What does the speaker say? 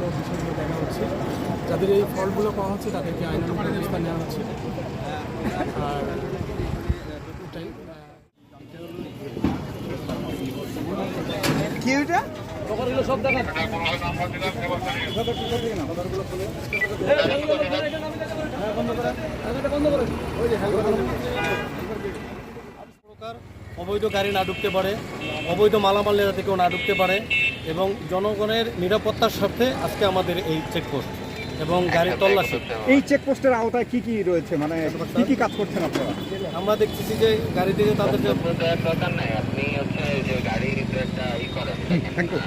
এগুলো বিষয়গুলো দেখা হচ্ছে। যাদের এই ফলগুলো পাওয়া হচ্ছে তাদেরকে আইনানুগ ব্যবস্থা নেওয়া হচ্ছে। আর অবৈধ গাড়ি না ঢুকতে পারে। অবৈধ মালামাল যাতে কেউ না ঢুকতে পারে। এবং জনগণের নিরাপত্তার সাথে আজকে আমাদের এই চেকপোস্ট এবং গাড়ির তল্লাশি। এই চেকপোস্টের আওতায় কি কি রয়েছে? মানে কি কি কাজ করছেন আপনারা? আমরা দেখতেছি যে গাড়ি থেকে তাদের যে দরকার নাই। আপনি হচ্ছে যে গাড়ি একটা ই করেন থ্যাংক ইউ